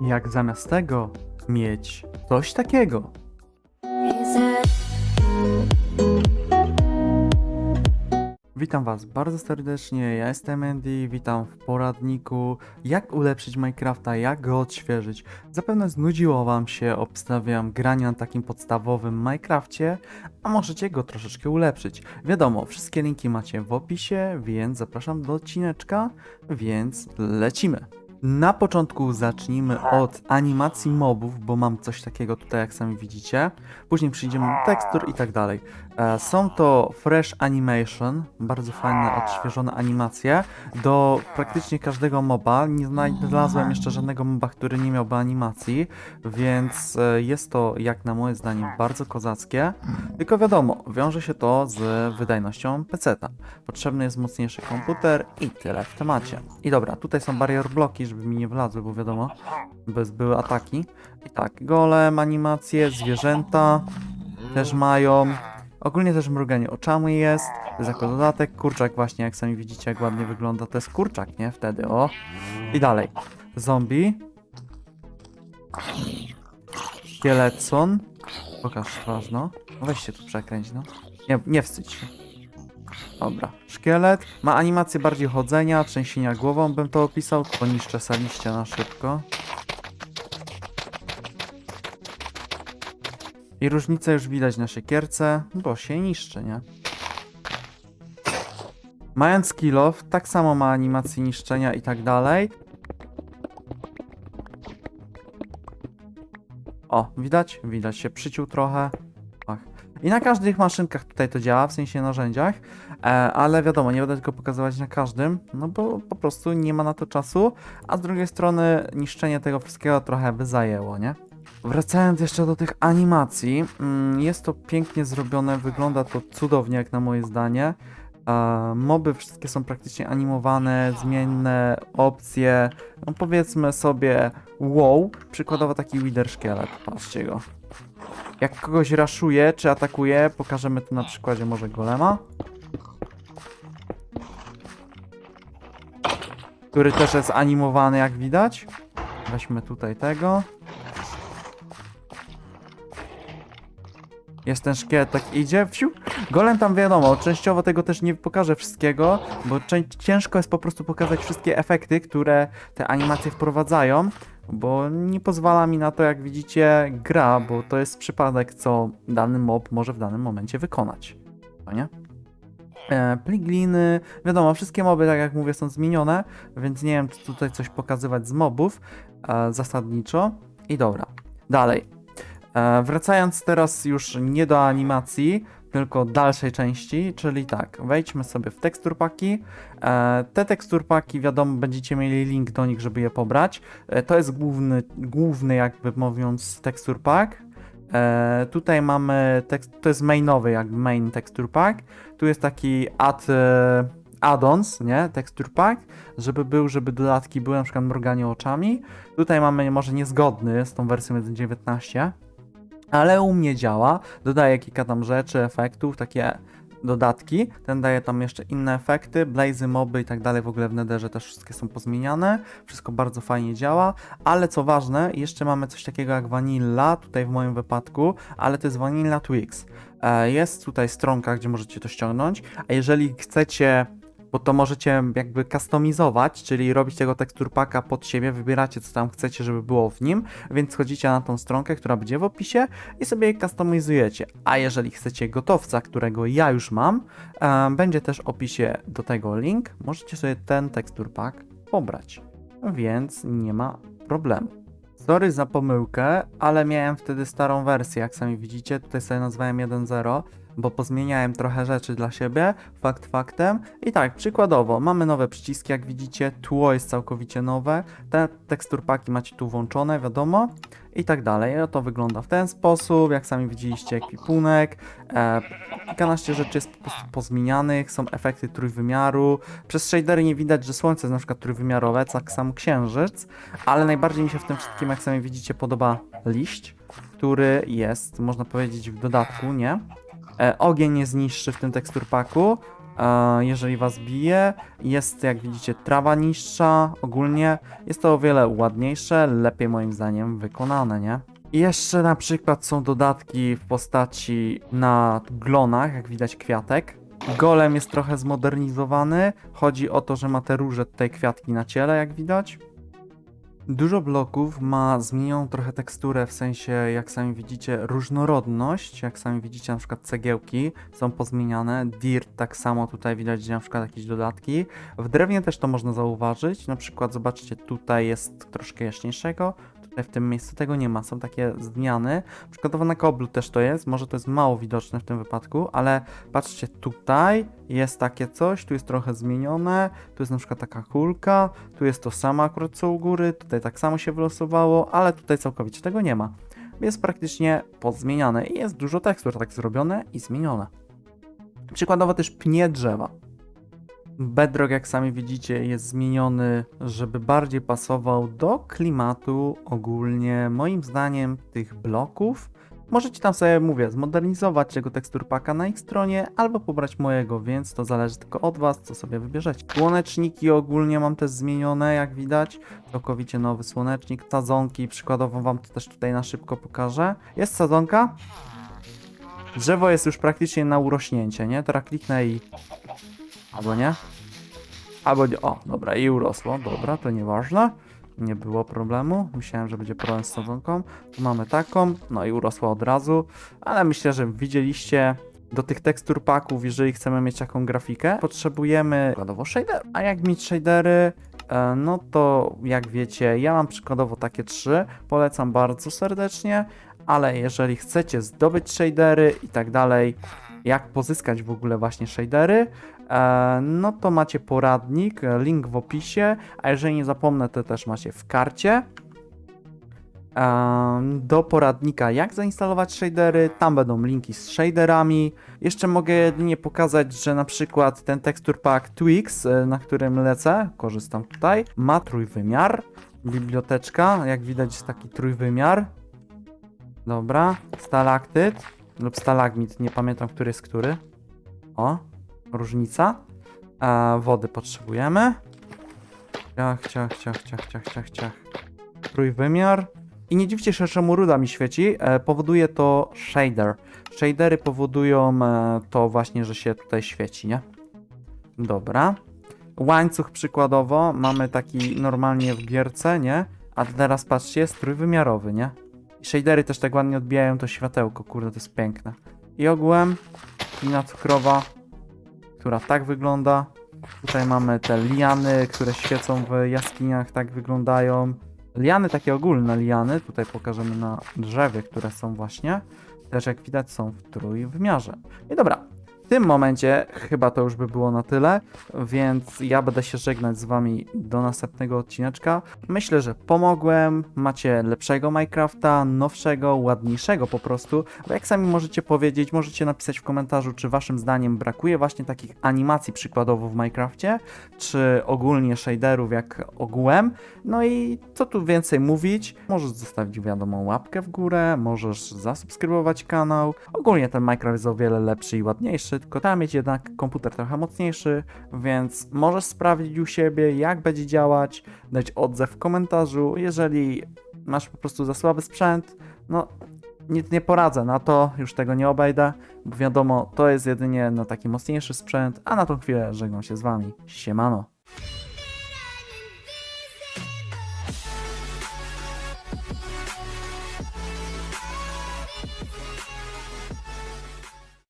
Jak zamiast tego mieć coś takiego. Witam Was bardzo serdecznie, ja jestem Andy, witam w poradniku jak ulepszyć Minecrafta, jak go odświeżyć. Zapewne znudziło Wam się, obstawiam, granie na takim podstawowym Minecrafcie, a możecie go troszeczkę ulepszyć. Wiadomo, wszystkie linki macie w opisie, więc zapraszam do odcineczka, więc lecimy. Na początku zacznijmy od animacji mobów, bo mam coś takiego tutaj, jak sami widzicie. Później przyjdziemy do tekstur i tak dalej. E, Są to Fresh Animation, bardzo fajne, odświeżone animacje do praktycznie każdego moba. Nie znalazłem jeszcze żadnego moba, który nie miałby animacji, więc e, jest to, jak na moje zdanie, bardzo kozackie. Tylko wiadomo, wiąże się to z wydajnością PC-ta. Potrzebny jest mocniejszy komputer i tyle w temacie. I dobra, tutaj są barrier bloki, żeby mi nie wlazły, bo wiadomo, bez były ataki. I tak, golem, animacje, zwierzęta też mają. Ogólnie też mruganie oczami jest, to jest jako dodatek. Kurczak właśnie, jak sami widzicie, jak ładnie wygląda, to jest kurczak, nie? Wtedy, o. I dalej. Zombie. Szkieletson. Pokaż twarz, no. Weź się tu przekręć, no. Nie, nie wstydź się. Dobra. Szkielet. Ma animację bardziej chodzenia, trzęsienia głową bym to opisał. Poniszczę saliście na szybko. I różnicę już widać na siekierce, bo się niszczy, nie? Mając kill off, tak samo ma animację niszczenia i tak dalej. O, widać? Widać się przyciął trochę. I na każdych maszynkach tutaj to działa, w sensie narzędziach, e, ale wiadomo, nie będę tego pokazywać na każdym, no bo po prostu nie ma na to czasu, a z drugiej strony niszczenie tego wszystkiego trochę by zajęło, nie? Wracając jeszcze do tych animacji, mm, jest to pięknie zrobione, wygląda to cudownie jak na moje zdanie. E, moby wszystkie są praktycznie animowane, zmienne opcje, no powiedzmy sobie wow, przykładowo taki Wither szkielet, patrzcie go. Jak kogoś raszuje czy atakuje, pokażemy to na przykładzie może golema. Który też jest animowany jak widać. Weźmy tutaj tego. Jest ten szkielet, tak idzie, wsiu. Golem tam wiadomo, częściowo tego też nie pokażę wszystkiego, bo ciężko jest po prostu pokazać wszystkie efekty, które te animacje wprowadzają, bo nie pozwala mi na to, jak widzicie, gra, bo to jest przypadek, co dany mob może w danym momencie wykonać. No nie? E, pligliny, wiadomo, wszystkie moby, tak jak mówię, są zmienione, więc nie wiem, czy tutaj coś pokazywać z mobów e, zasadniczo. I dobra, dalej. E, wracając teraz już nie do animacji, tylko dalszej części, czyli tak, wejdźmy sobie w tekstur paki. E, te tekstur paki, wiadomo, będziecie mieli link do nich, żeby je pobrać. E, to jest główny, główny jakby mówiąc tekstur pack. E, tutaj mamy, tekst, to jest mainowy jakby main texture. Tu jest taki add, e, add-ons, nie, texture żeby był, żeby dodatki były, na przykład mruganie oczami. Tutaj mamy może niezgodny z tą wersją 1.19, ale u mnie działa. Dodaję kilka tam rzeczy, efektów, takie dodatki. Ten daje tam jeszcze inne efekty, blazy, moby i tak dalej. W ogóle w Netherze też wszystkie są pozmieniane. Wszystko bardzo fajnie działa, ale co ważne, jeszcze mamy coś takiego jak Vanilla, tutaj w moim wypadku, ale to jest Vanilla Twix. E, Jest tutaj stronka, gdzie możecie to ściągnąć, a jeżeli chcecie bo to możecie jakby customizować, czyli robić tego tekstur packa pod siebie, wybieracie co tam chcecie, żeby było w nim, więc chodzicie na tą stronkę, która będzie w opisie i sobie je customizujecie. A jeżeli chcecie gotowca, którego ja już mam, e, będzie też w opisie do tego link, możecie sobie ten tekstur pack pobrać, więc nie ma problemu. Sorry za pomyłkę, ale miałem wtedy starą wersję, jak sami widzicie, tutaj sobie nazwałem 1.0, bo pozmieniałem trochę rzeczy dla siebie, fakt faktem. I tak, przykładowo, mamy nowe przyciski, jak widzicie, tło jest całkowicie nowe, te teksturpaki macie tu włączone, wiadomo, i tak dalej. To wygląda w ten sposób, jak sami widzieliście, ekwipunek, e, kilkanaście rzeczy jest po prostu pozmienianych, są efekty trójwymiaru, przez shadery nie widać, że słońce jest na przykład trójwymiarowe, tak samo księżyc, ale najbardziej mi się w tym wszystkim, jak sami widzicie, podoba liść, który jest, można powiedzieć, w dodatku, nie? E, ogień jest niższy w tym teksturpaku. E, jeżeli was bije, jest jak widzicie trawa niższa, ogólnie jest to o wiele ładniejsze, lepiej moim zdaniem wykonane, nie? I Jeszcze na przykład są dodatki w postaci na glonach, jak widać kwiatek. Golem jest trochę zmodernizowany. Chodzi o to, że ma te róże tutaj kwiatki na ciele, jak widać. Dużo bloków ma zmienioną trochę teksturę, w sensie, jak sami widzicie, różnorodność. Jak sami widzicie, na przykład cegiełki są pozmieniane. Dirt tak samo tutaj widać, na przykład jakieś dodatki. W drewnie też to można zauważyć. Na przykład, zobaczcie, tutaj jest troszkę jaśniejszego. W tym miejscu tego nie ma, są takie zmiany. Przykładowo na koblu też to jest, może to jest mało widoczne w tym wypadku, ale patrzcie, tutaj jest takie coś, tu jest trochę zmienione, tu jest na przykład taka kulka, tu jest to samo akurat co u góry, tutaj tak samo się wylosowało, ale tutaj całkowicie tego nie ma. Jest praktycznie pozmieniane i jest dużo tekstur tak zrobione i zmienione. Przykładowo też pnie drzewa. Bedrock, jak sami widzicie, jest zmieniony, żeby bardziej pasował do klimatu ogólnie, moim zdaniem, tych bloków. Możecie tam sobie, mówię, zmodernizować tego tekstur paka na ich stronie, albo pobrać mojego, więc to zależy tylko od Was, co sobie wybierzecie. Słoneczniki ogólnie mam też zmienione, jak widać. Całkowicie nowy słonecznik. Sadzonki, przykładowo Wam to też tutaj na szybko pokażę. Jest sadzonka. Drzewo jest już praktycznie na urośnięcie, nie? Teraz kliknę i Albo nie? Albo nie. O, dobra, i urosło. Dobra, to nieważne. Nie było problemu. Myślałem, że będzie problem z sadzonką. Tu mamy taką, no i urosła od razu. Ale myślę, że widzieliście do tych tekstur paków, jeżeli chcemy mieć taką grafikę, potrzebujemy przykładowo shader. A jak mieć shadery, e, no to jak wiecie, ja mam przykładowo takie trzy. Polecam bardzo serdecznie, ale jeżeli chcecie zdobyć shadery i tak dalej, jak pozyskać w ogóle właśnie shadery, e, no to macie poradnik, e, link w opisie, a jeżeli nie zapomnę, to też macie w karcie. Em, Do poradnika, jak zainstalować shadery, tam będą linki z shaderami. Jeszcze mogę jedynie pokazać, że na przykład ten texture pack Twix, e, na którym lecę, korzystam tutaj, ma trójwymiar. Biblioteczka, jak widać, jest taki trójwymiar. Dobra, stalaktyt lub stalagmit, nie pamiętam, który jest który. O, różnica. E, wody potrzebujemy. Ciach, ciach, ciach, ciach, ciach, ciach, ciach. Trójwymiar. I nie dziwcie się, czemu ruda mi świeci. E, powoduje to shader. Shadery powodują e, to właśnie, że się tutaj świeci, nie? Dobra. Łańcuch przykładowo mamy taki normalnie w gierce, nie? A teraz patrzcie, jest trójwymiarowy, nie? Shadery też tak ładnie odbijają to światełko, kurde, to jest piękne. I ogółem lina cukrowa, która tak wygląda. Tutaj mamy te liany, które świecą w jaskiniach, tak wyglądają. Liany, takie ogólne liany, tutaj pokażemy na drzewie, które są właśnie, też jak widać są w trójwymiarze. I dobra, w tym momencie chyba to już by było na tyle, więc ja będę się żegnać z wami do następnego odcineczka. Myślę, że pomogłem, macie lepszego Minecrafta, nowszego, ładniejszego po prostu, bo jak sami możecie powiedzieć, możecie napisać w komentarzu, czy waszym zdaniem brakuje właśnie takich animacji przykładowo w Minecrafcie, czy ogólnie shaderów jak ogółem, no i co tu więcej mówić? Możesz zostawić wiadomo łapkę w górę, możesz zasubskrybować kanał. Ogólnie ten Minecraft jest o wiele lepszy i ładniejszy, tylko tam mieć jednak komputer trochę mocniejszy, więc możesz sprawdzić u siebie, jak będzie działać, dać odzew w komentarzu. Jeżeli masz po prostu za słaby sprzęt, no nic nie poradzę na to, już tego nie obejdę, bo wiadomo, to jest jedynie na taki mocniejszy sprzęt, a na tą chwilę żegnam się z wami. Siemano.